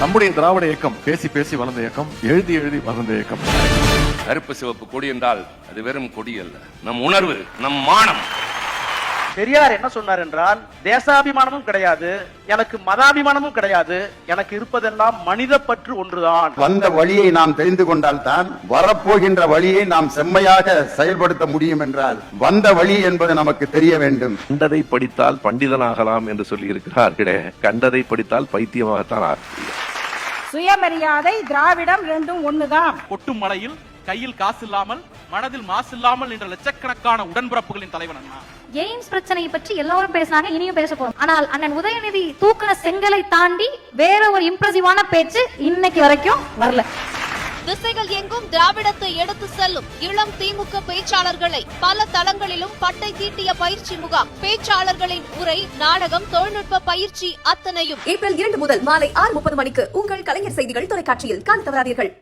நம்முடைய திராவிட இயக்கம் பேசி பேசி வளர்ந்த இயக்கம் எழுதி எழுதி வளர்ந்த இயக்கம். கருப்பு சிவப்பு கொடி என்றால் அது வெறும் கொடி அல்ல. நம் உணர்வு நம் மானம். பெரியார் என்ன சொன்னார் என்றால் தேசாபிமானமும் கிடையாது எனக்கு மதாபிமானமும் கிடையாது எனக்கு இருப்பதெல்லாம் மனித பற்று ஒன்றுதான். வந்த வழியை நாம் தெரிந்து கொண்டால் தான் வரப்போகின்ற வழியை நாம் செம்மையாக செயல்படுத்த முடியும் என்றால் வந்த வழி என்பது நமக்கு தெரிய வேண்டும். கண்டதை படித்தால் பண்டிதனாகலாம் என்று சொல்லி இருக்கிறார்களே கண்டதை படித்தால் பைத்தியமாகத்தான் ஆக முடியும். சுயமரியாதை திராவிடம் ரெண்டும் ஒண்ணுதான். கொட்டும் மலையில் கையில் காசு இல்லாமல் மனதில் மாசு இல்லாமல் என்ற லட்சக்கணக்கான உடன்பிறப்புகளின் தலைவன் அண்ணா. எய்ம்ஸ் பிரச்சனையை பற்றி எல்லாரும் பேசினாங்க இனியும் பேச போறோம். ஆனால் அண்ணன் உதயநிதி தூக்கின செங்கலை தாண்டி வேற ஒரு இம்ப்ரெசிவான பேச்சு இன்னைக்கு வரைக்கும் வரல. திசைகள் எங்கும் திராவிடத்தை எடுத்து செல்லும் இளம் திமுக பேச்சாளர்களை பல தளங்களிலும் பட்டை தீட்டிய பயிற்சி முகாம். பேச்சாளர்களின் உரை நாடகம் தொழில்நுட்ப பயிற்சி அத்தனையும் ஏப்ரல் இரண்டு முதல் மாலை ஆறு முப்பது மணிக்கு உங்கள் கலைஞர் செய்திகள் தொலைக்காட்சியில் காண தவறாதீர்கள்.